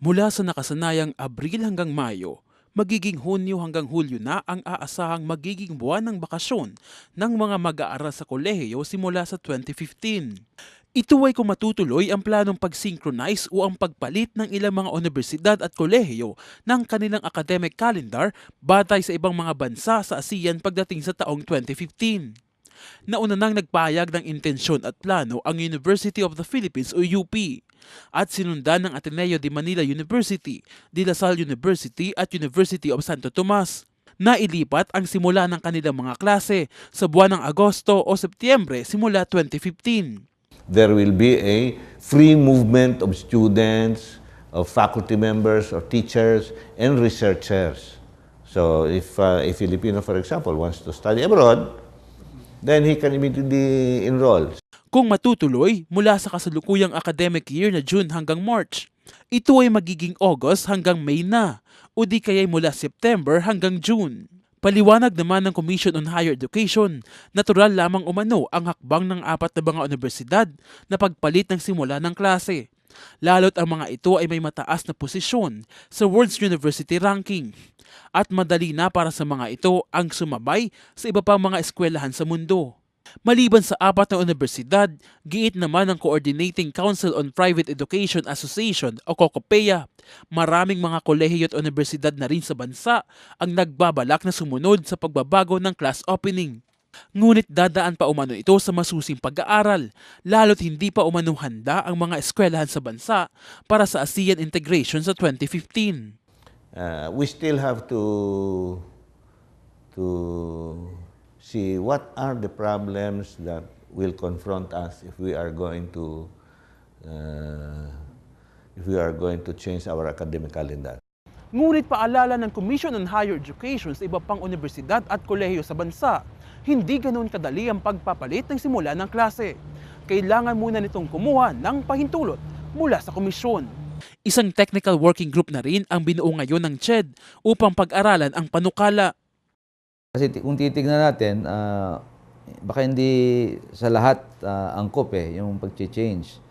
Mula sa nakasanayang Abril hanggang Mayo, magiging Hunyo hanggang Hulyo na ang aasahang magiging buwan ng bakasyon ng mga mag-aaral sa kolehiyo simula sa 2015. Ito ay kung matutuloy ang planong pag-synchronize o ang pagpalit ng ilang mga universidad at kolehiyo ng kanilang academic calendar batay sa ibang mga bansa sa ASEAN pagdating sa taong 2015. Nauna nang nagpahayag ng intensyon at plano ang University of the Philippines o UP at sinundan ng Ateneo de Manila University, De La Salle University at University of Santo Tomas. Nailipat ang simula ng kanilang mga klase sa buwan ng Agosto o Setyembre simula 2015. there will be a free movement of students, of faculty members, of teachers, and researchers. So if uh, a Filipino, for example, wants to study abroad, then he can immediately enroll. Kung matutuloy mula sa kasalukuyang academic year na June hanggang March, ito ay magiging August hanggang May na o di kaya'y mula September hanggang June. Paliwanag naman ng Commission on Higher Education, natural lamang umano ang hakbang ng apat na mga universidad na pagpalit ng simula ng klase. Lalo't ang mga ito ay may mataas na posisyon sa World's University Ranking. At madali na para sa mga ito ang sumabay sa iba pang mga eskwelahan sa mundo. Maliban sa apat na universidad, giit naman ng Coordinating Council on Private Education Association o COCOPEA, maraming mga kolehiyo at universidad na rin sa bansa ang nagbabalak na sumunod sa pagbabago ng class opening. Ngunit dadaan pa umano ito sa masusing pag-aaral, lalo't hindi pa umano handa ang mga eskwelahan sa bansa para sa ASEAN integration sa 2015. Uh, we still have to to see what are the problems that will confront us if we are going to uh, if we are going to change our academic calendar. Ngunit paalala ng Commission on Higher Education sa iba pang universidad at kolehiyo sa bansa, hindi ganoon kadali ang pagpapalit ng simula ng klase. Kailangan muna nitong kumuha ng pahintulot mula sa komisyon. Isang technical working group na rin ang binuo ngayon ng CHED upang pag-aralan ang panukala. Kasi kung titignan natin, ah, baka hindi sa lahat ah, angkop eh, yung pag-change.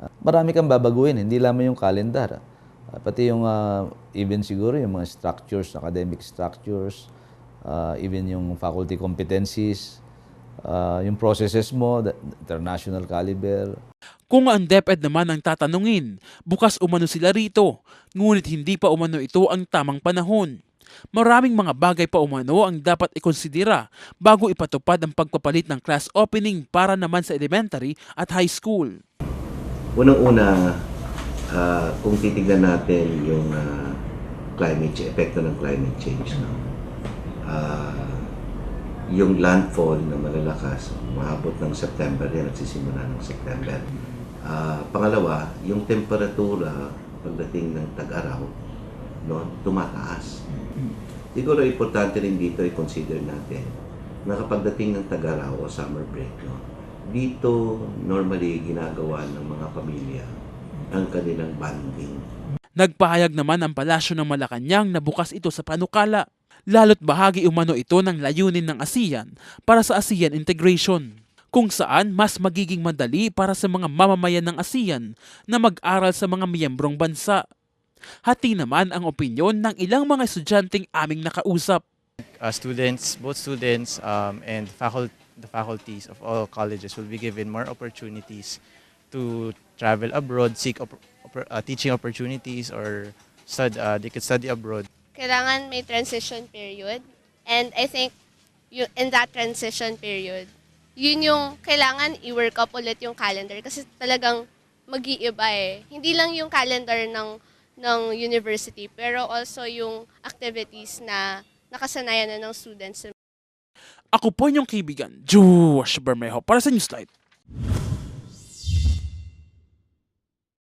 Ah, marami kang babaguhin, hindi lamang yung calendar. Ah, pati yung, ah, even siguro yung mga structures, academic structures, ah, even yung faculty competencies, ah, yung processes mo, international caliber, Kung ang DepEd naman ang tatanungin, bukas umano sila rito, ngunit hindi pa umano ito ang tamang panahon. Maraming mga bagay pa umano ang dapat ikonsidera bago ipatupad ang pagpapalit ng class opening para naman sa elementary at high school. Unang-una, ah, kung titignan natin yung ah, climate change, epekto ng climate change, no? Ah, yung landfall na malalakas, mahabot ng September yan, nagsisimula ng September. Ah, pangalawa, yung temperatura pagdating ng tag-araw, no, tumataas. Siguro importante rin dito i-consider natin na kapag dating ng tag-araw o summer break, no, dito normally ginagawa ng mga pamilya ang kanilang banding. Nagpahayag naman ang palasyo ng Malacanang na bukas ito sa panukala, lalo't bahagi umano ito ng layunin ng ASEAN para sa ASEAN integration, kung saan mas magiging madali para sa mga mamamayan ng ASEAN na mag-aral sa mga miyembrong bansa. Hati naman ang opinyon ng ilang mga estudyanteng aming nakausap. uh, students, both students um, and facul- the faculties of all colleges will be given more opportunities to travel abroad, seek oppor- oppor- uh, teaching opportunities, or stud- uh, they could study abroad. kailangan may transition period. And I think you, in that transition period, yun yung kailangan i-work up ulit yung calendar kasi talagang mag-iiba eh. Hindi lang yung calendar ng ng university, pero also yung activities na nakasanayan na ng students. Ako po inyong kaibigan, Josh Bermejo para sa Newslight.